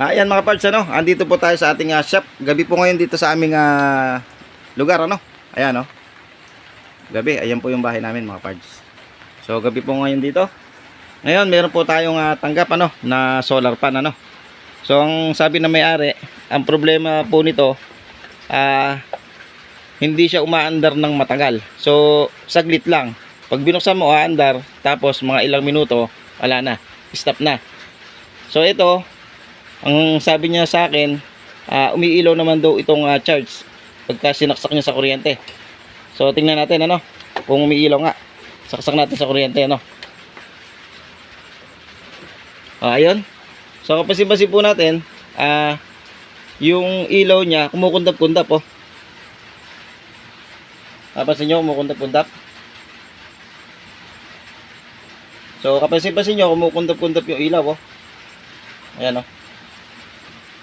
Ayan mga parts ano, andito po tayo sa ating ah, shop. Gabi po ngayon dito sa aming ah, lugar ano. Ayan oh. Gabi, ayan po yung bahay namin mga parts. So gabi po ngayon dito. Ngayon meron po tayong ah, tanggap ano na solar pan ano. So ang sabi na may-ari, ang problema po nito ah hindi siya umaandar ng matagal. So saglit lang. Pag binuksan mo aandar, tapos mga ilang minuto, wala na. Stop na. So ito, ang sabi niya sa akin, ah, umiilaw naman daw itong ah, charge pagka sinaksak niya sa kuryente. So tingnan natin ano, kung umiilaw nga. Saksak natin sa kuryente ano. Ah, ayun. So kapasin-pasin po natin, ah yung ilaw niya kumukundap-kundap oh. Kapasin niyo kumukundap-kundap. So kapasin-pasin niyo kumukundap-kundap yung ilaw oh. Ayan oh.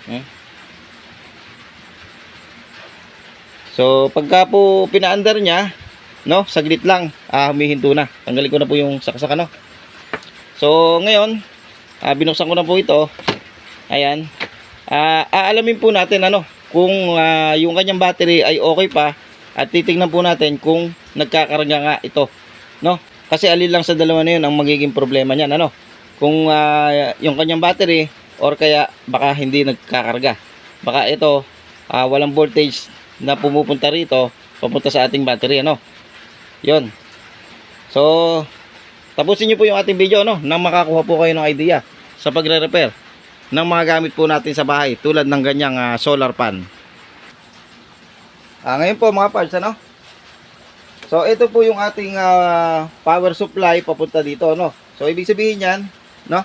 Hmm. So, pagka po pinaandar niya, no, saglit lang, ah, humihinto na. Tanggalin ko na po yung saksak, ano. So, ngayon, ah, binuksan ko na po ito. Ayan. Ah, aalamin po natin, ano, kung ah, yung kanyang battery ay okay pa at titingnan po natin kung nagkakarga nga ito, no. Kasi alin lang sa dalawa na yun ang magiging problema niyan, ano. Kung ah, yung kanyang battery or kaya baka hindi nagkakarga. Baka ito ah, walang voltage na pumupunta rito, papunta sa ating battery ano. 'Yon. So tapusin niyo po yung ating video no nang makakuha po kayo ng idea sa pagre-repair ng mga gamit po natin sa bahay tulad ng ganyang ah, solar pan. Ah, ngayon po mga parts ano. So ito po yung ating ah, power supply papunta dito no. So ibig sabihin niyan, no?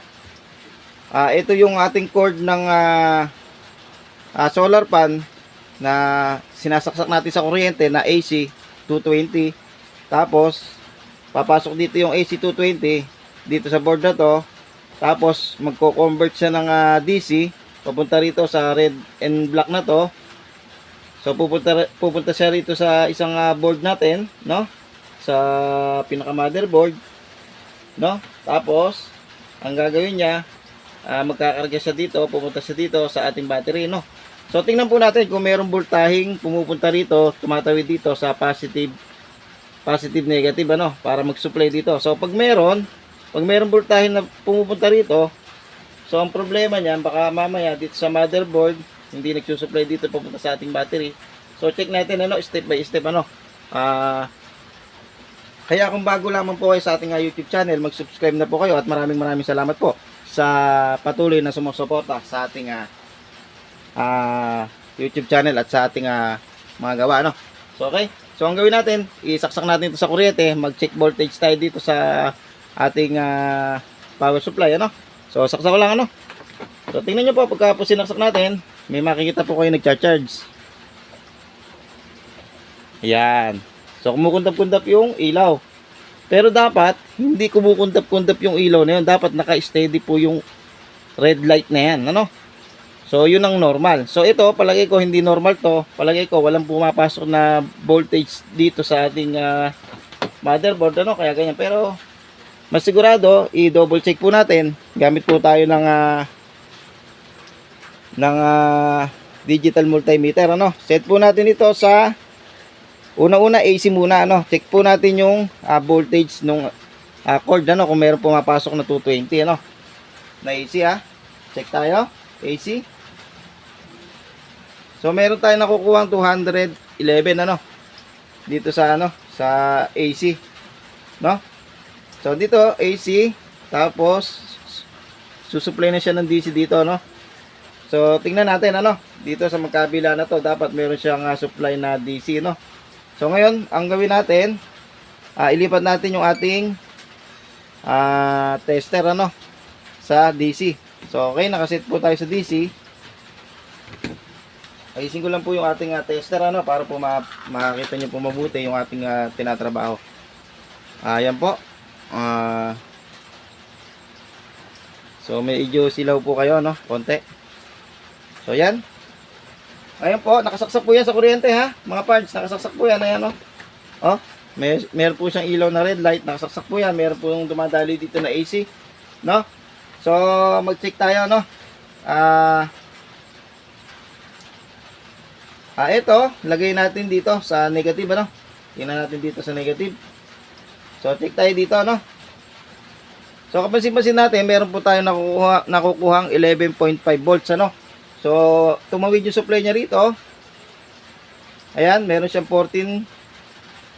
Ah, ito yung ating cord ng ah, ah, solar pan na sinasaksak natin sa kuryente na AC 220. Tapos papasok dito yung AC 220 dito sa board na to. Tapos magko-convert siya ng ah, DC papunta rito sa red and black na to. So pupunta pupunta siya rito sa isang ah, board natin, no? Sa pinaka motherboard, no? Tapos ang gagawin niya ah, magkakarga siya dito, pupunta siya dito sa ating battery, no? So tingnan po natin kung mayroong voltahing pumupunta rito, tumatawid dito sa positive positive negative ano para mag-supply dito. So pag meron, pag mayroong voltahe na pumupunta rito, so ang problema niyan baka mamaya dito sa motherboard hindi nagsusupply dito papunta sa ating battery. So check natin ano step by step ano. Ah kaya kung bago lamang po kayo sa ating ah, YouTube channel, mag-subscribe na po kayo at maraming maraming salamat po sa patuloy na sumusuporta sa ating ah, ah, YouTube channel at sa ating ah, mga gawa no. So okay. So ang gawin natin, isaksak natin ito sa kuryente, mag-check voltage tayo dito sa ating ah, power supply ano. So saksak ko lang ano. So tingnan niyo po pagka po sinaksak natin, may makikita po kayo nagcha-charge. Yan. So kumukundap-kundap yung ilaw. Pero dapat hindi kumukundap-kundap yung ilaw na yun. Dapat naka-steady po yung red light na yan, ano? So, yun ang normal. So, ito, palagay ko, hindi normal to. Palagay ko, walang pumapasok na voltage dito sa ating ah, motherboard, ano? Kaya ganyan. Pero, mas sigurado, i-double check po natin. Gamit po tayo ng ah, ng ah, digital multimeter, ano? Set po natin ito sa una-una AC muna, ano? Check po natin yung ah, voltage nung ah, cord, ano? Kung meron pumapasok na 220, ano? Na AC, ah. Check tayo. AC. So meron tayong nakukuha 211 ano dito sa ano sa AC no? So dito AC tapos susupply na siya ng DC dito no. So tingnan natin ano dito sa magkabila na to dapat meron siyang ah, supply na DC no. So ngayon ang gawin natin ah, ilipat natin yung ating ah, tester ano sa DC. So okay nakaset po tayo sa DC. Ayusin ko lang po yung ating ah, tester ano para po ma makakita niyo po mabuti yung ating ah, tinatrabaho. Ayan po. Ah So medyo silaw po kayo no, konti. So yan. Ayan po, nakasaksak po yan sa kuryente ha. Mga parts, nakasaksak po yan. Ayan o. Oh. may, meron po siyang ilaw na red light. Nakasaksak po yan. Meron po yung dumadali dito na AC. No? So, mag-check tayo, no? Ah, ah, ito, lagay natin dito sa negative, ano? Tingnan natin dito sa negative. So, check tayo dito, no? So, kapansin-pansin natin, meron po tayo nakukuha, nakukuhang 11.5 volts, ano? So, tumawid yung supply niya rito. Ayan, meron siyang 14,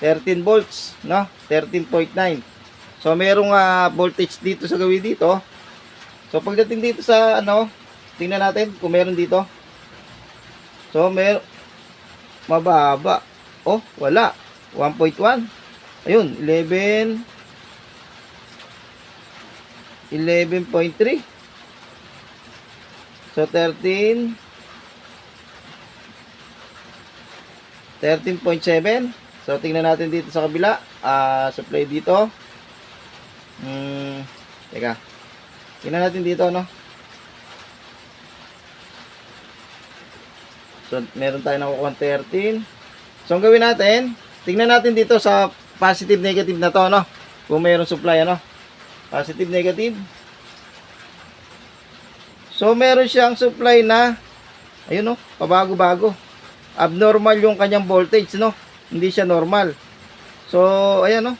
13 volts, no? 13.9. So, merong ah, voltage dito sa gawin dito. So, pagdating dito sa, ano, tingnan natin kung meron dito. So, mer mababa. Oh, wala. 1.1. Ayun, 11 11.3. So 13 13.7. So tingnan natin dito sa kabila. Ah, supply dito. Hmm, teka. Tingnan natin dito no. So meron tayo nakukuha 13. So ang gawin natin, tingnan natin dito sa positive negative na to no. Kung mayroong supply ano. Positive negative. So meron siyang supply na ayun no, pabago-bago. Abnormal yung kanyang voltage no. Hindi siya normal. So ayan no.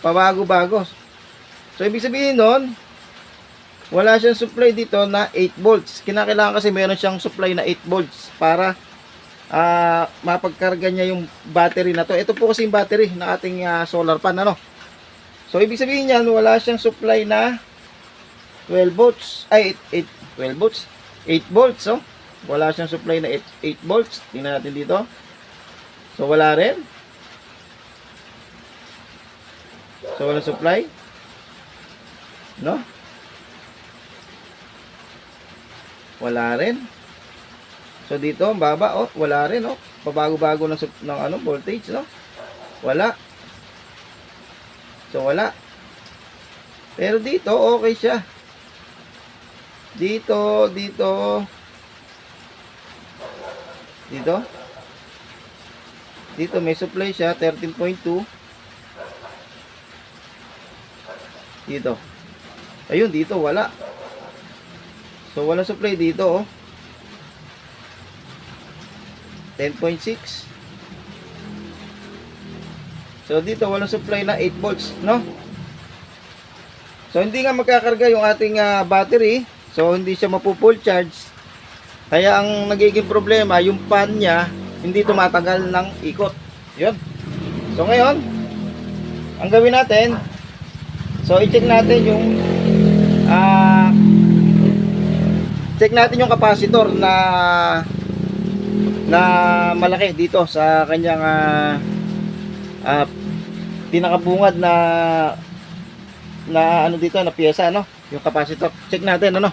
Pabago-bago. So ibig sabihin nun, wala siyang supply dito na 8 volts. Kinakailangan kasi meron siyang supply na 8 volts para ah mapagkarga niya yung battery na to. Ito po kasi yung battery na ating ah, solar pan ano. So ibig sabihin niyan wala siyang supply na 12 volts ay 8, 8 12 volts 8 volts oh. Wala siyang supply na 8, 8 volts. Tingnan natin dito. So wala rin. So wala supply. No? Wala rin. So dito, ang baba, oh, wala rin, oh. Pabago-bago ng, ng ano, voltage, no? Wala. So wala. Pero dito, okay siya. Dito, dito. Dito. Dito may supply siya, 13.2. Dito. Ayun, dito wala. So, wala supply dito, oh. 10.6. So, dito walang supply na 8 volts, no? So, hindi nga magkakarga yung ating ah, battery. So, hindi siya mapu-full charge. Kaya, ang nagiging problema, yung pan niya, hindi tumatagal ng ikot. Yun. So, ngayon, ang gawin natin, so, i-check natin yung ah check natin yung capacitor na na malaki dito sa kanyang ah ah, pinakabungad na na ano dito na piyesa no yung capacitor check natin ano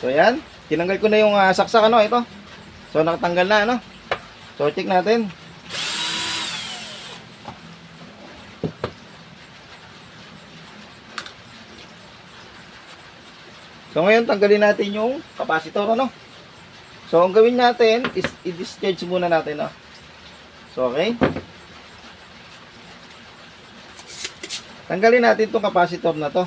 so yan tinanggal ko na yung ah, saksak ano ito so nakatanggal na ano so check natin So ngayon tanggalin natin yung capacitor ano. So ang gawin natin is i-discharge muna natin no. So okay. Tanggalin natin tong capacitor na to.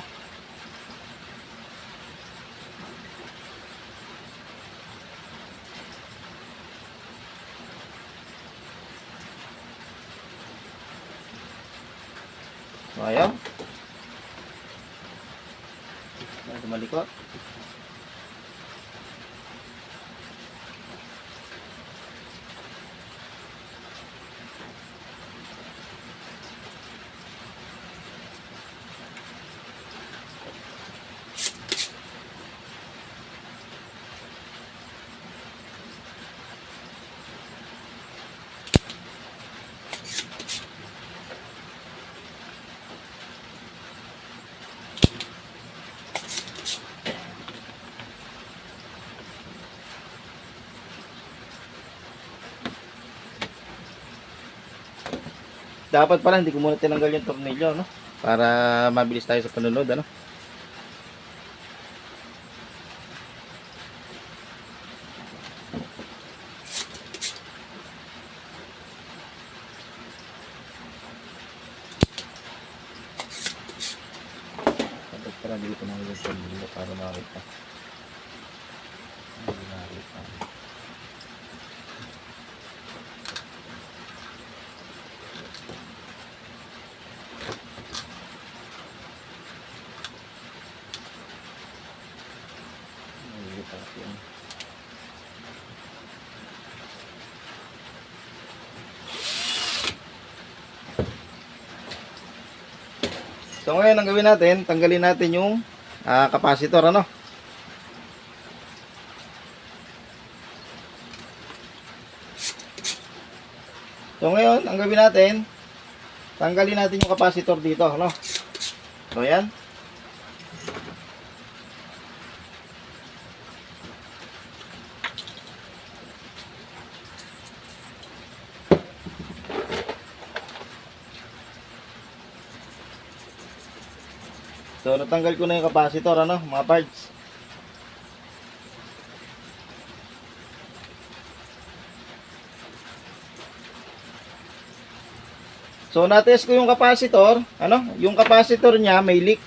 So ayaw. Ayan, Tumalikot. Dapat pala hindi ko muna tinanggal yung tornilyo, no? Para mabilis tayo sa panunod, ano? Dapat pala hindi ko tinanggal yung tornilyo para makita. Hindi natin. So ngayon ang gawin natin, tanggalin natin yung ah, capacitor ano. So ngayon, ang gawin natin, tanggalin natin yung capacitor dito, ano. So yan. So natanggal ko na yung capacitor, ano, mga parts. So na-test ko yung capacitor, ano? Yung capacitor niya may leak.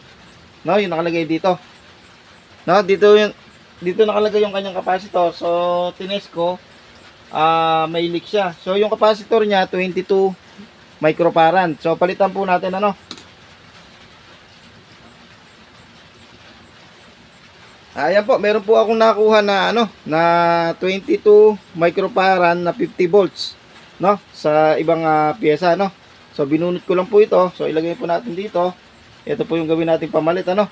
No, yung nakalagay dito. No, dito yung dito nakalagay yung kanyang capacitor. So tinest ko ah may leak siya. So yung capacitor niya 22 microfarad. So palitan po natin ano. Ayan po, meron po akong nakuha na ano, na 22 microfarad na 50 volts, no? Sa ibang ah, pyesa, no? So binunot ko lang po ito. So ilagay po natin dito. Ito po yung gawin natin pamalit ano.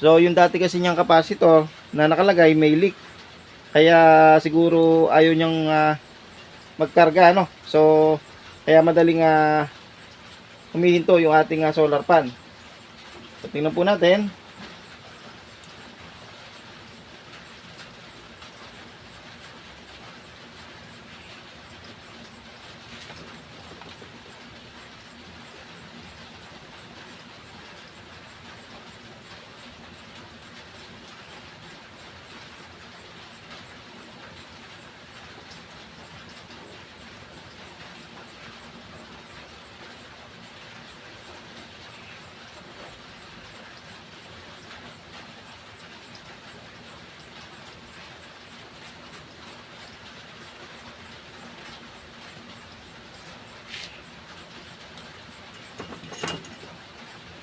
So yung dati kasi niyang capacitor na nakalagay may leak. Kaya siguro ayaw niyang ah, magkarga ano. So kaya madaling uh, humihinto yung ating ah, solar pan. So tingnan po natin.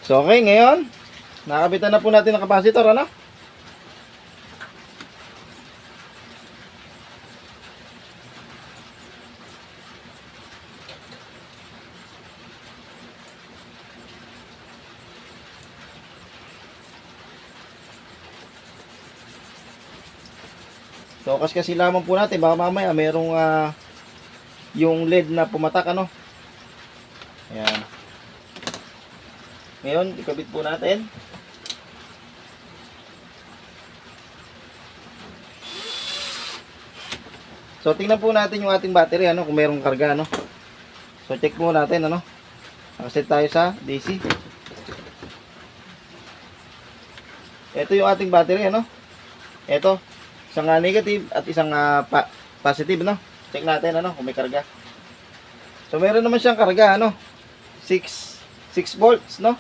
So okay, ngayon nakabitan na po natin ang capacitor ano? So kasi kasi lamang po natin baka mamaya merong ah, yung LED na pumatak ano. Ayan. Ngayon, ikabit po natin. So tingnan po natin yung ating battery ano kung merong karga ano. So check mo natin ano. Nakaset tayo sa DC. Ito yung ating battery ano. Ito, isang ah, negative at isang ah, pa- positive no. Check natin ano kung may karga. So meron naman siyang karga ano. 6 6 volts no.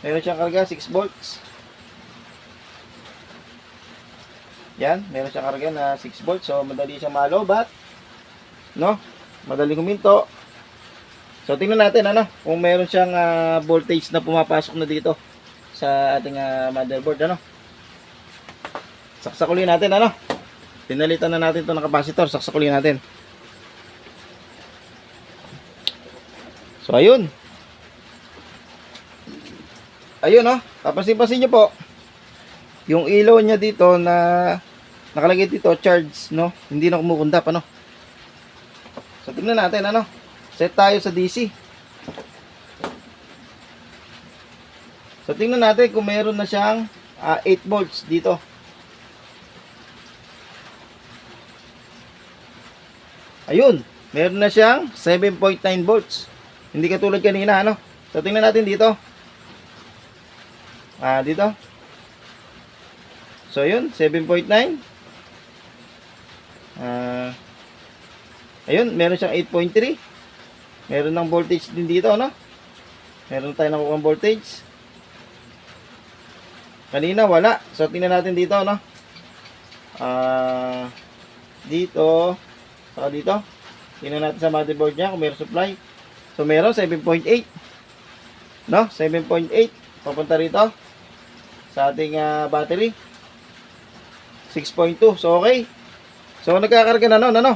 Meron siyang karga 6 volts. Yan, meron siyang karga na 6 volts. So madali siyang malobat. No? Madali huminto. So tingnan natin ano kung meron siyang ah, voltage na pumapasok na dito sa ating ah, motherboard ano. Saksakulin natin ano. Pinalitan na natin 'to ng capacitor, saksakulin natin. So ayun. Ayun oh, kapansin-pansin niyo po. Yung ilaw niya dito na nakalagay dito charge no, hindi na kumukundap ano. So tingnan natin ano. Set tayo sa DC. So tingnan natin kung meron na siyang ah, 8 volts dito. Ayun, meron na siyang 7.9 volts. Hindi katulad kanina ano. So tingnan natin dito. Ah, dito. So yun, 7.9. Ah, ayun, meron siyang 8.3. Meron ng voltage din dito, no? Meron tayo nakuha voltage. Kanina wala. So tingnan natin dito, no? Ah, dito, saka dito. Tingnan natin sa motherboard niya kung meron supply. So meron 7.8. No? 7.8 papunta rito sa ating ah, battery. 6.2. So okay. So nagkakarga na no, ano?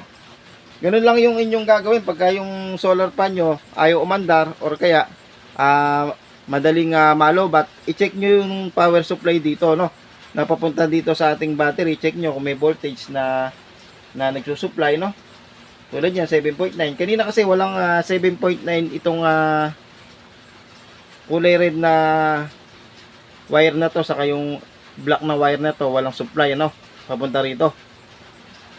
Ganun lang yung inyong gagawin pagka yung solar pan nyo ayaw umandar or kaya ah, madaling uh, malobat, i-check nyo yung power supply dito, no? Na papunta dito sa ating battery, check nyo kung may voltage na na nagsusupply, no? Tulad yan, 7.9. Kanina kasi walang ah, 7.9 itong ah, kulay red na wire na to, saka yung black na wire na to, walang supply, ano? Papunta rito.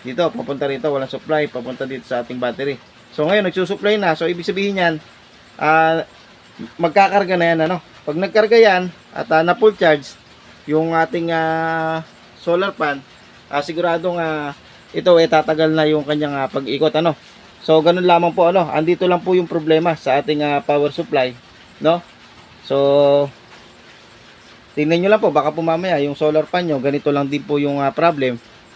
Dito, papunta rito, walang supply, papunta dito sa ating battery. So ngayon, nagsusupply na. So ibig sabihin yan, ah, magkakarga na yan, ano? Pag nagkarga yan, at ah, na full charge, yung ating ah, solar pan, ah, siguradong ah, ito eh tatagal na yung kanyang ah, pag-ikot, ano? So ganun lamang po, ano? Andito lang po yung problema sa ating ah, power supply, no? So, tingnan nyo lang po, baka po mamaya yung solar pan nyo, ganito lang din po yung ah, problem,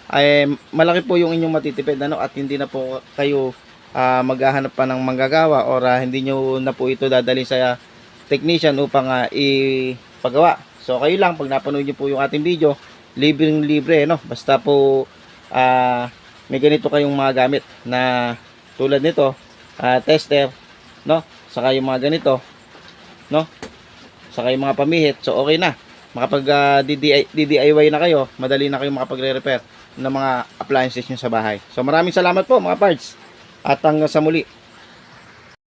ay malaki po yung inyong matitipid, ano? At hindi na po kayo ah, maghahanap pa ng manggagawa or ah, hindi nyo na po ito dadali sa technician upang ah, ipagawa. So kayo lang pag napanood nyo po yung ating video, libreng libre no. Basta po ah, may ganito kayong mga gamit na tulad nito, ah, tester, no? Saka yung mga ganito, no? Saka yung mga pamihit. So okay na. Makapag ah, DDI, na kayo, madali na kayo makapagre-repair ng mga appliances nyo sa bahay. So maraming salamat po mga parts. At hanggang sa muli.